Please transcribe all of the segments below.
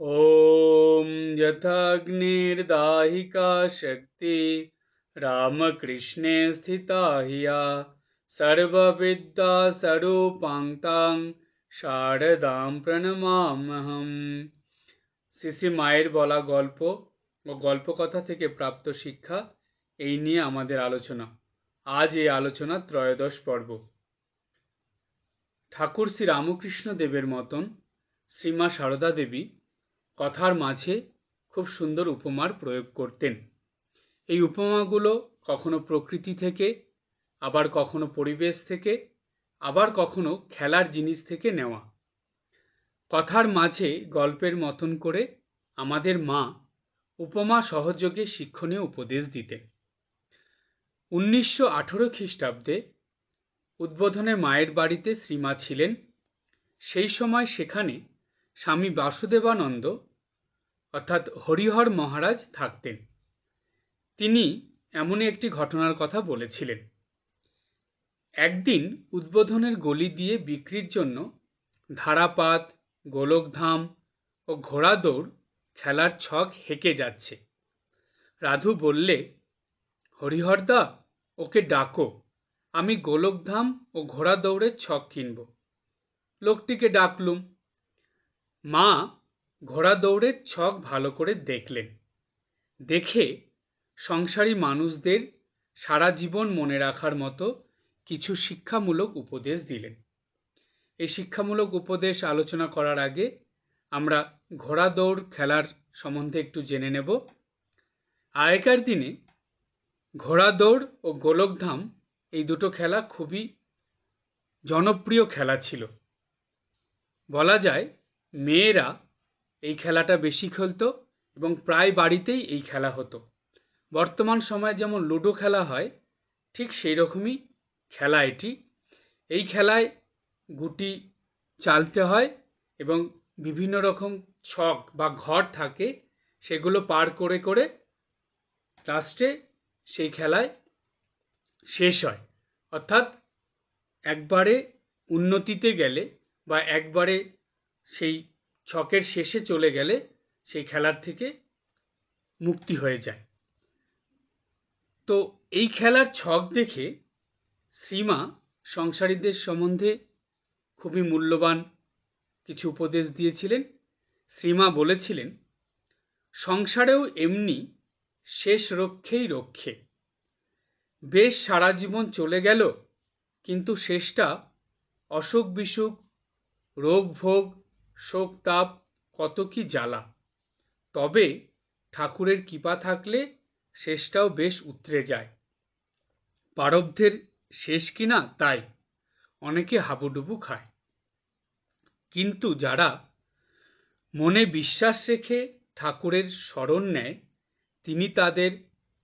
ॐ यथाग्निर्दाहिका शक्ति रामकृष्णे स्थिता हिया सर्वविद्या स्वरूपां तां শারদাম প্রণমামহম সিসি মায়ের বলা গল্প ও গল্পকথা থেকে প্রাপ্ত শিক্ষা এই নিয়ে আমাদের আলোচনা আজ এই আলোচনা ত্রয়োদশ পর্ব ঠাকুর শ্রী রামকৃষ্ণ দেবের মতন শ্রীমা সারদা দেবী কথার মাঝে খুব সুন্দর উপমার প্রয়োগ করতেন। এই উপমাগুলো কখনো প্রকৃতি থেকে, আবার কখনো পরিবেশ থেকে, আবার কখনো খেলার জিনিস থেকে নেওয়া। কথার মাঝে গল্পের মতন করে আমাদের মা উপমা সহযোগে শিক্ষণীয় উপদেশ দিতেন। উনিশশো আঠেরো খ্রিস্টাব্দে উদ্বোধনে মায়ের বাড়িতে শ্রীমা ছিলেন। সেই সময় সেখানে স্বামী বাসুদেবানন্দ অর্থাৎ হরিহর মহারাজ থাকতেন। তিনি এমনই একটি ঘটনার কথা বলেছিলেন। একদিন উদ্বোধনের গলি দিয়ে বিক্রির জন্য ধারাপাত, গোলকধাম ও ঘোড়া দৌড় খেলার ছক হেঁকে যাচ্ছে। রাধু বললে, হরিহরদা, ওকে ডাকো। আমি গোলকধাম ও ঘোড়া দৌড়ের ছক কিনব। লোকটিকে ডাকলুম। মা ঘোড়া দৌড়ের ছক ভালো করে দেখলেন। দেখে সংসারী মানুষদের সারা জীবন মনে রাখার মতো কিছু শিক্ষামূলক উপদেশ দিলেন। এই শিক্ষামূলক উপদেশ আলোচনা করার আগে আমরা ঘোড়া দৌড় খেলার সম্বন্ধে একটু জেনে নেব। আগেকার দিনে ঘোড়া দৌড় ও গোলকধাম এই দুটো খেলা খুবই জনপ্রিয় খেলা ছিল। বলা যায়, মেয়েরা এই খেলাটা বেশি খেলতো এবং প্রায় বাড়িতেই এই খেলা হতো। বর্তমান সময়ে যেমন লুডো খেলা হয়, ঠিক সেই রকমই খেলা এটি। এই খেলায় গুটি চালতে হয় এবং বিভিন্ন রকম ছক বা ঘর থাকে, সেগুলো পার করে করে লাস্টে সেই খেলায় শেষ হয়। অর্থাৎ একবারে উন্নতিতে গেলে বা একবারে সেই ছকের শেষে চলে গেলে সেই খেলার থেকে মুক্তি হয়ে যায়। তো এই খেলার ছক দেখে শ্রীমা সংসারীদের সম্বন্ধে খুবই মূল্যবান কিছু উপদেশ দিয়েছিলেন। শ্রীমা বলেছিলেন, সংসারেও এমনি শেষ রক্ষেই রক্ষে। বেশ সারা জীবন চলে গেল, কিন্তু শেষটা অসুখ বিসুখ রোগ ভোগ শোক তাপ কত কি জ্বালা। তবে ঠাকুরের কৃপা থাকলে শেষটাও বেশ উতরে যায়। পারব্ধের শেষ কিনা তাই অনেকে হাবুডুবু খায়। কিন্তু যারা মনে বিশ্বাস রেখে ঠাকুরের স্মরণ নেয়, তিনি তাদের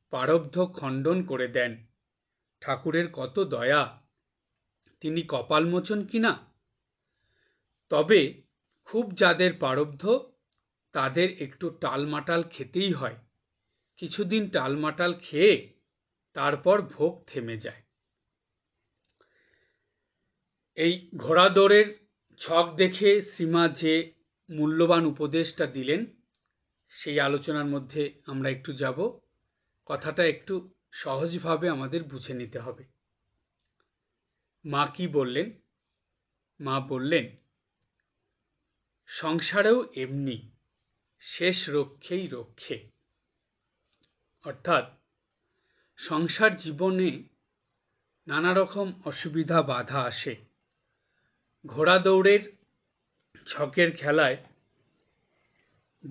পারব্ধ খণ্ডন করে দেন। ঠাকুরের কত দয়া, তিনি কপালমোচন কিনা? তবে খুব যাদের পারব্ধ, তাদের একটু টালমাটাল খেতেই হয়। কিছুদিন টালমাটাল খেয়ে তারপর ভোগ থেমে যায়। এই ঘোড়া দৌড়ের ছক দেখে শ্রীমা যে মূল্যবান উপদেশটা দিলেন, সেই আলোচনার মধ্যে আমরা একটু যাব। কথাটা একটু সহজভাবে আমাদের বুঝে নিতে হবে। মা কি বললেন? মা বললেন সংসারেও এমনি, শেষ রক্ষেই রক্ষে। অর্থাৎ, সংসার জীবনে নানা রকম অসুবিধা বাধা আসে। ঘোড়া দৌড়ের ছকের খেলায়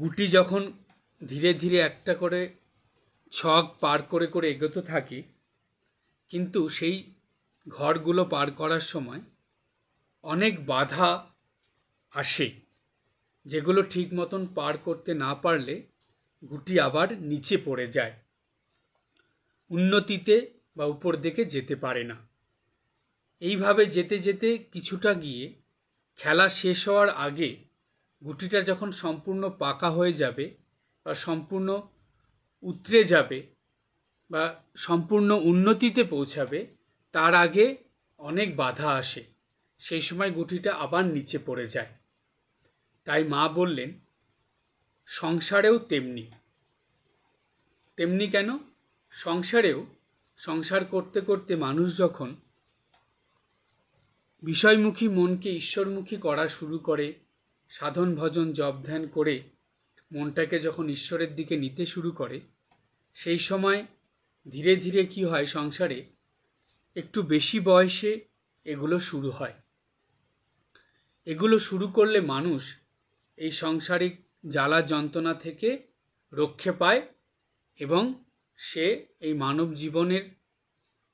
গুটি যখন ধীরে ধীরে একটা করে ছক পার করে করে এগোতে থাকি, কিন্তু সেই ঘরগুলো পার করার সময় অনেক বাধা আসে। যেগুলো ঠিক মতন পার করতে না পারলে গুটি আবার নিচে পড়ে যায়। উন্নতিতে বা উপর দিকে যেতে পারে না। এইভাবে যেতে যেতে কিছুটা গিয়ে খেলা শেষ হওয়ার আগে গুটিটা যখন সম্পূর্ণ পাকা হয়ে যাবে বা সম্পূর্ণ উতরে যাবে বা সম্পূর্ণ উন্নতিতে পৌঁছাবে, তার আগে অনেক বাধা আসে। সেই সময় গুটিটা আবার নিচে পড়ে যায়। তাই মা বললেন, সংসারেও তেমনি। তেমনি কেন? সংসারেও, সংসার করতে করতে মানুষ যখন বিষয়মুখী মনকে ঈশ্বরমুখী করা শুরু করে, সাধন, ভজন, জপ, ধ্যান করে, মনটাকে যখন ঈশ্বরের দিকে নিতে শুরু করে, সেই সময় ধীরে ধীরে কি হয় সংসারে? একটু বেশি বয়সে এগুলো শুরু হয়। এগুলো শুরু করলে মানুষ এই সংসারিক জ্বালা যন্ত্রণা থেকে রক্ষে পায় এবং সে এই মানব জীবনের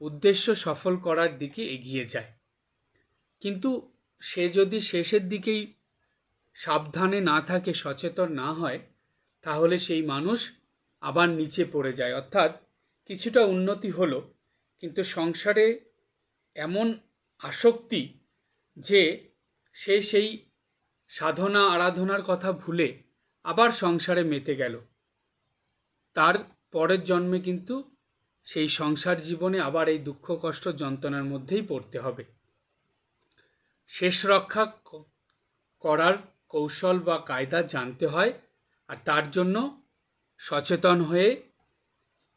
উদ্দেশ্য সফল করার দিকে এগিয়ে যায়। কিন্তু সে যদি শেষের দিকেই সাবধানে না থাকে, সচেতন না হয়, তাহলে সেই মানুষ আবার নিচে পড়ে যায়। অর্থাৎ কিছুটা উন্নতি হলো, কিন্তু সংসারে এমন আসক্তি যে সে সেই সাধনা আরাধনার কথা ভুলে আবার সংসারে মেতে গেল। তার পরের জন্মে কিন্তু সেই সংসার জীবনে আবার এই দুঃখ, কষ্ট, যন্ত্রণার মধ্যেই পড়তে হবে। শেষ রক্ষা করার কৌশল বা কায়দা জানতে হয় আর তার জন্য সচেতন হয়ে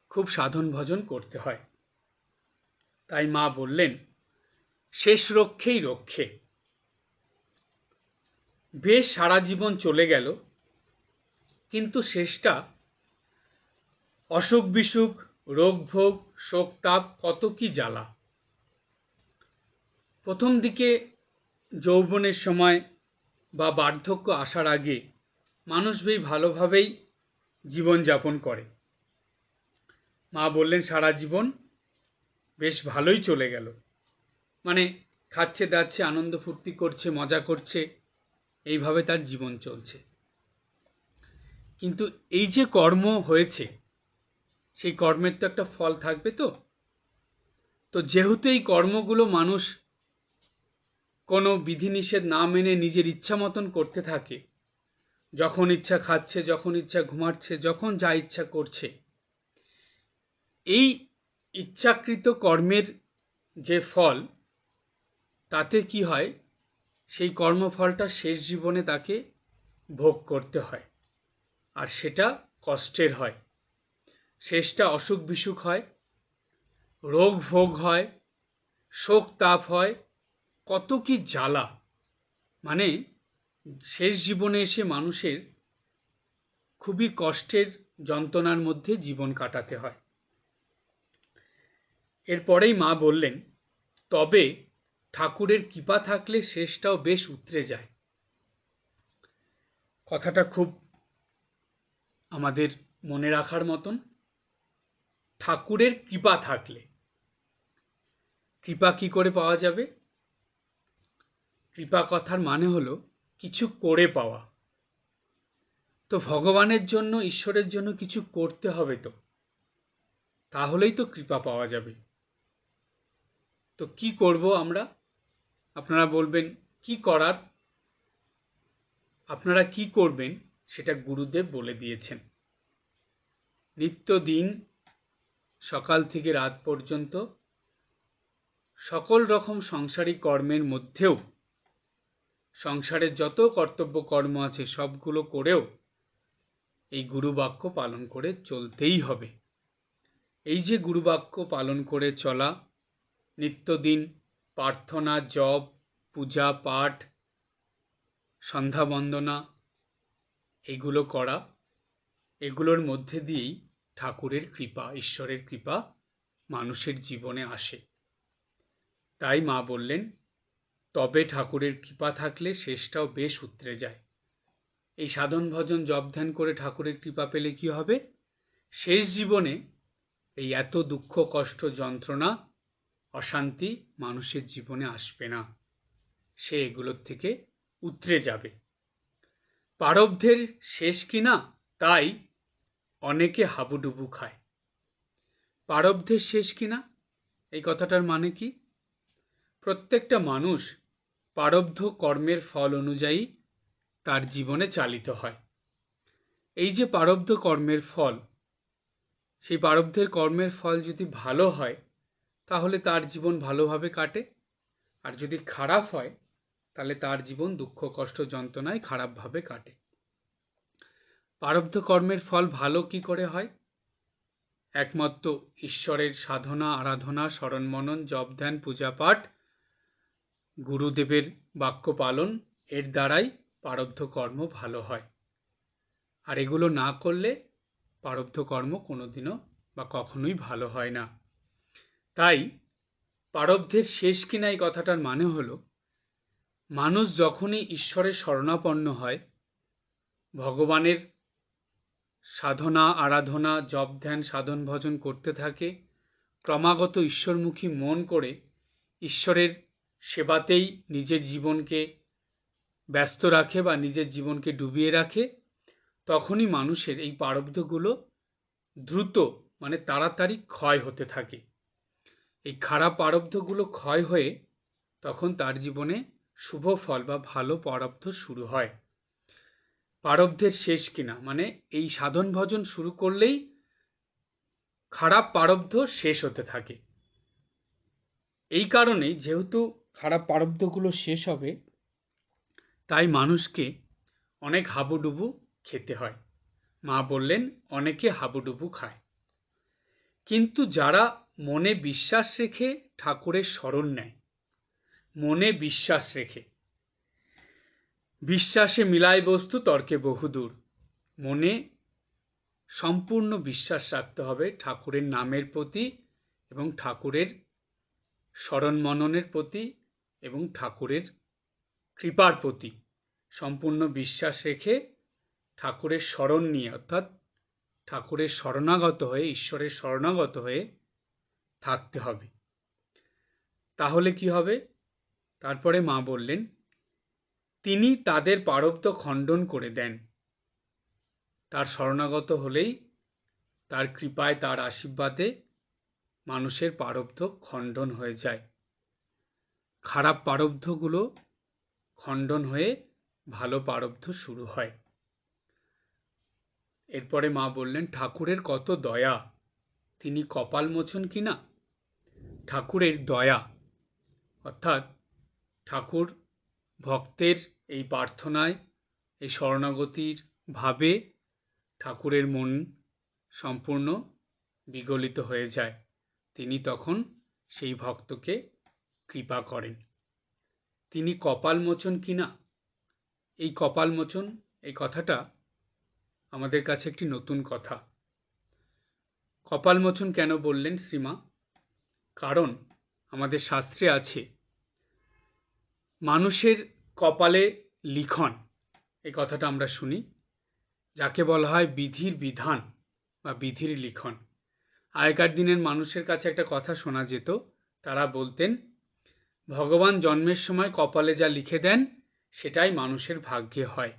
খুব সাধন ভজন করতে হয়। তাই মা বললেন, শেষ রক্ষেই রক্ষে। বেশ সারা জীবন চলে গেল, কিন্তু শেষটা অসুখ বিসুখ, রোগ ভোগ, শোক তাপ, কত কি জ্বালা। প্রথম দিকে যৌবনের সময় বা বার্ধক্য আসার আগে মানুষ বেশ ভালোভাবেই জীবনযাপন করে। মা বললেন, সারা জীবন বেশ ভালোই চলে গেল। মানে খাচ্ছে, দাচ্ছে, আনন্দ ফুর্তি করছে, মজা করছে। এইভাবে তার জীবন চলছে। কিন্তু এই যে কর্ম হয়েছে, সেই কর্মের তো একটা ফল থাকবে তো? তো যেহেতু এই কর্মগুলো মানুষ কোনো বিধিনিষেধ না মেনে নিজের ইচ্ছা মতন করতে থাকে, যখন ইচ্ছা খাচ্ছে, যখন ইচ্ছা ঘুমাচ্ছে, যখন যা ইচ্ছা করছে, এই ইচ্ছাকৃত কর্মের যে ফল, তাতে কি হয়? সেই কর্মফলটা শেষ জীবনে তাকে ভোগ করতে হয়। আর সেটা কষ্টের হয়। শেষটা অসুখ বিসুখ হয়, রোগ ভোগ হয়, শোক তাপ হয়, কত কি জ্বালা। মানে শেষ জীবনে এসে মানুষের খুবই কষ্টের যন্ত্রণার মধ্যে জীবন কাটাতে হয়। এরপরেই মা বললেন, তবে ঠাকুরের কৃপা থাকলে শেষটাও বেশ উতরে যায়। কথাটা খুব আমাদের মনে রাখার মতন। ঠাকুরের কৃপা থাকলে। কৃপা কি করে পাওয়া যাবে? কৃপা কথার মানে হলো কিছু করে পাওয়া। তো ভগবানের জন্য, ঈশ্বরের জন্য কিছু করতে হবে তো। তাহলেই তো কৃপা পাওয়া যাবে। তো কি করব আমরা? আপনারা বলবেন, কি করার? আপনারা কি করবেন সেটা গুরুদেব বলে দিয়েছেন। নিত্যদিন, সকাল থেকে রাত পর্যন্ত সকল রকম সংসারিক কর্মের মধ্যেও সংসারের যত কর্তব্য কর্ম আছে সবগুলো করেও এই গুরুবাক্য পালন করে চলতেই হবে। এই যে গুরুবাক্য পালন করে চলা, নিত্যদিন প্রার্থনা, জপ, পূজা, পাঠ, সন্ধ্যা বন্দনা, এগুলো করা, এগুলোর মধ্যে দিয়েই ঠাকুরের কৃপা, ঈশ্বরের কৃপা মানুষের জীবনে আসে। তাই মা বললেন, তবে ঠাকুরের কৃপা থাকলে শেষটাও বেশ উতরে যায়। এই সাধন ভজন, জপ ধ্যান করে ঠাকুরের কৃপা পেলে কি হবে? শেষ জীবনে এই এত দুঃখ, কষ্ট, যন্ত্রণা অশান্তি মানুষের জীবনে আসবে না। সে এগুলোর থেকে উতরে যাবে। পারব্ধের শেষ কিনা? তাই অনেকে হাবুডুবু খায়। পারব্ধের শেষ কিনা? এই কথাটার মানে কি? প্রত্যেকটা মানুষ পারব্ধ কর্মের ফল অনুযায়ী তার জীবনে চালিত হয়। এই যে পারব্ধ কর্মের ফল, সেই পারব্ধের কর্মের ফল যদি ভালো হয় তাহলে তার জীবন ভালোভাবে কাটে। আর যদি খারাপ হয়, তাহলে তার জীবন দুঃখ, কষ্ট, যন্ত্রণায় খারাপভাবে কাটে। প্রারব্ধ কর্মের ফল ভালো কি করে হয়? একমাত্র ঈশ্বরের সাধনা, আরাধনা স্মরণ মনন জপ, ধ্যান, পূজা পাঠ, গুরুদেবের বাক্য পালন, এর দ্বারাই প্রারব্ধ কর্ম ভালো হয়। আর এগুলো না করলে প্রারব্ধ কর্ম কোনোদিনও বা কখনোই ভালো হয় না। তাই প্রারব্ধের শেষ কিনা এই কথাটার মানে হলো, মানুষ যখনই ঈশ্বরের শরণাপন্ন হয়, ভগবানের সাধনা, আরাধনা, জপ, ধ্যান, সাধন, ভজন করতে থাকে, ক্রমাগত ঈশ্বরমুখী মন করে ঈশ্বরের সেবাতেই নিজের জীবনকে ব্যস্ত রাখে বা নিজের জীবনকে ডুবিয়ে রাখে, তখনই মানুষের এই প্রারব্ধগুলো দ্রুত মানে তাড়াতাড়ি ক্ষয় হতে থাকে। এই খারাপ আরব্ধগুলো ক্ষয় হয়ে তখন তার জীবনে শুভ ফল বা ভালো প্রারব্ধ শুরু হয়। প্রারব্ধের শেষ কিনা মানে এই সাধন ভজন শুরু করলেই খারাপ প্রারব্ধ শেষ হতে থাকে। এই কারণেই যেহেতু খারাপ প্রারব্ধগুলো শেষ হবে, তাই মানুষকে অনেক হাবুডুবু খেতে হয়। মা বললেন, অনেকে হাবুডুবু খায়। কিন্তু যারা মনে বিশ্বাস রেখে ঠাকুরের স্মরণ নেয়। মনে বিশ্বাস রেখে। বিশ্বাসে মিলায় বস্তু তর্কে বহুদূর। মনে সম্পূর্ণ বিশ্বাস রাখতে হবে ঠাকুরের নামের প্রতি এবং ঠাকুরের স্মরণ মননের প্রতি এবং ঠাকুরের কৃপার প্রতি। সম্পূর্ণ বিশ্বাস রেখে ঠাকুরের স্মরণ নিয়ে অর্থাৎ ঠাকুরের শরণাগত হয়ে, ঈশ্বরের শরণাগত হয়ে থাকতে হবে। তাহলে কি হবে? তারপরে মা বললেন, তিনি তাদের পারব্ধ খণ্ডন করে দেন। তার শরণাগত হলেই তার কৃপায় তার আশীর্বাদে মানুষের পারব্ধ খণ্ডন হয়ে যায়। খারাপ পারব্ধগুলো খণ্ডন হয়ে ভালো পারব্ধ শুরু হয়। এরপরে মা বললেন, ঠাকুরের কত দয়া! তিনি কপাল মোচন কিনা ঠাকুরের দয়া। অর্থাৎ ঠাকুর ভক্তের এই প্রার্থনায়, এই শরণাগতির ভাবে ঠাকুরের মন সম্পূর্ণ বিগলিত হয়ে যায়। তিনি তখন সেই ভক্তকে কৃপা করেন। তিনি কপাল মোচন কিনা? এই কপাল মোচন, এই কথাটা আমাদের কাছে একটি নতুন কথা। কপাল মোচন কেন বললেন শ্রীমা? কারণ আমাদের শাস্ত্রে আছে, মানুষের কপালে লিখন, এই কথাটা আমরা শুনি, যাকে বলা হয় বিধির বিধান বা বিধির লিখন। আগেকার দিনের মানুষের কাছে একটা কথা শোনা যেত, তারা বলতেন, ভগবান জন্মের সময় কপালে যা লিখে দেন, সেটাই মানুষের ভাগ্যে হয়।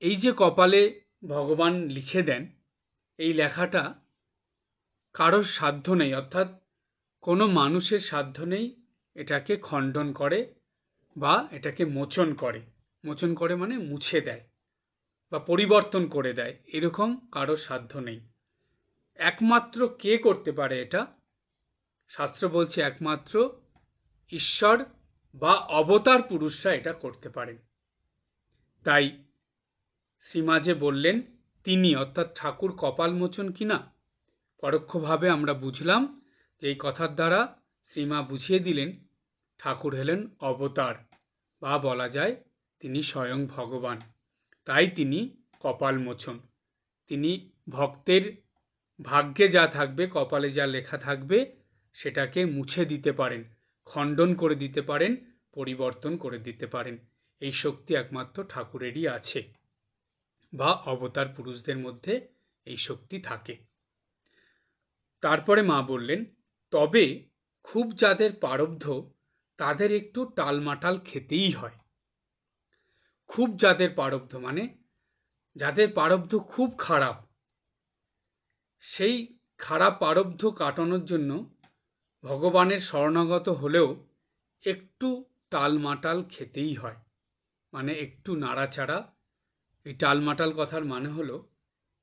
এই যে কপালে ভগবান লিখে দেন, এই লেখাটা কারোর সাধ্য নেই, অর্থাৎ কোনো মানুষের সাধ্য নেই এটাকে খণ্ডন করে বা এটাকে মোচন করে। মোচন করে মানে মুছে দেয় বা পরিবর্তন করে দেয়, এরকম কারও সাধ্য নেই। একমাত্র কে করতে পারে এটা? শাস্ত্র বলছে একমাত্র ঈশ্বর বা অবতার পুরুষরা এটা করতে পারেন তাই শ্রীমাজে বললেন, তিনি অর্থাৎ ঠাকুর কপাল মোচন কিনা? পরোক্ষভাবে আমরা বুঝলাম যে এই কথার দ্বারা শ্রীমা বুঝিয়ে দিলেন, ঠাকুর হলেন অবতার বা বলা যায় তিনি স্বয়ং ভগবান। তাই তিনি কপাল মোচন তিনি ভক্তের ভাগ্যে যা থাকবে, কপালে যা লেখা থাকবে, সেটাকে মুছে দিতে পারেন, খণ্ডন করে দিতে পারেন, পরিবর্তন করে দিতে পারেন। এই শক্তি একমাত্র ঠাকুরেরই আছে বা অবতার পুরুষদের মধ্যে এই শক্তি থাকে। তারপরে মা বললেন, তবে খুব যাদের পারব্ধ, তাদের একটু টালমাটাল খেতেই হয়। খুব যাদের পারব্ধ মানে যাদের পারব্ধ খুব খারাপ। সেই খারাপ পারব্ধ কাটানোর জন্য ভগবানের শরণাগত হলেও একটু টালমাটাল খেতেই হয়। মানে একটু নাড়াচাড়া। এই টালমাটাল কথার মানে হলো,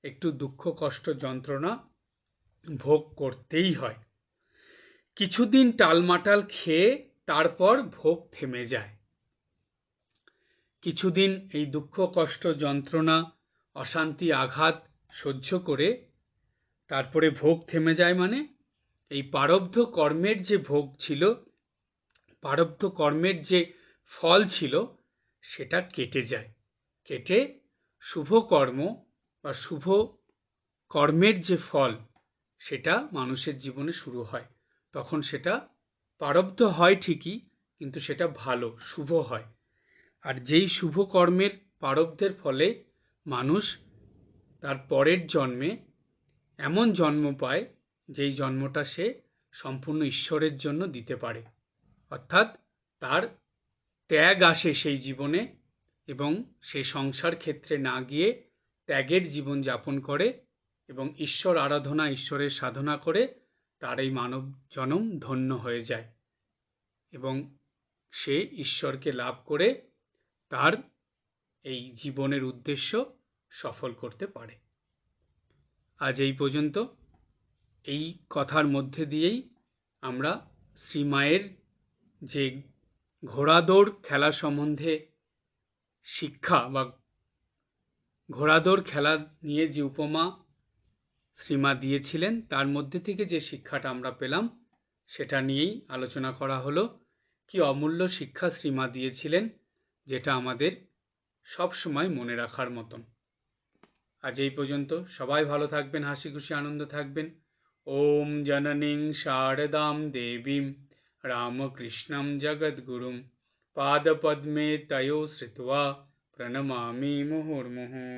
একটু দুঃখ কষ্ট যন্ত্রণা ভোগ করতেই হয়। কিছুদিন টালমাটাল খেয়ে তারপর ভোগ থেমে যায়। কিছুদিন এই দুঃখ, কষ্ট, যন্ত্রণা, অশান্তি, আঘাত সহ্য করে তারপরে ভোগ থেমে যায় মানে এই পারব্ধ কর্মের যে ভোগ ছিল, পারব্ধ কর্মের যে ফল ছিল, সেটা কেটে যায়। কেটে শুভ কর্ম বা শুভ কর্মের যে ফল সেটা মানুষের জীবনে শুরু হয়। তখন সেটা পারব্ধ হয় ঠিকই, কিন্তু সেটা ভালো, শুভ হয়। আর যেই শুভ কর্মের পারব্ধের ফলে মানুষ তার পরের জন্মে এমন জন্ম পায়, যেই জন্মটা সে সম্পূর্ণ ঈশ্বরের জন্য দিতে পারে। অর্থাৎ তার ত্যাগ আসে সেই জীবনে এবং সে সংসার ক্ষেত্রে না গিয়ে ত্যাগের জীবন যাপন করে এবং ঈশ্বর আরাধনা, ঈশ্বরের সাধনা করে তার এই মানব জনম ধন্য হয়ে যায় এবং সে ঈশ্বরকে লাভ করে তার এই জীবনের উদ্দেশ্য সফল করতে পারে। আজ এই পর্যন্ত। এই কথার মধ্যে দিয়েই আমরা শ্রীমায়ের যে ঘোড়াদৌড় খেলা সম্বন্ধে শিক্ষা বা ঘোড়াদৌড় খেলা নিয়ে যে উপমা শ্রীমা দিয়েছিলেন, তার মধ্যে থেকে যে শিক্ষাটা আমরা পেলাম, সেটা নিয়েই আলোচনা করা হলো। কি অমূল্য শিক্ষা শ্রীমা দিয়েছিলেন, যেটা আমাদের সব সময় মনে রাখার মতন। আজ এই পর্যন্ত। সবাই ভালো থাকবেন, হাসি খুশি, আনন্দ থাকবেন। ওম জননীং শারদাম দেবীম রামকৃষ্ণম জগদ্গুরুম। পাদপদ্মে তয়ো শ্রিত্বা প্রণমামি মুহুর্মুহুঃ।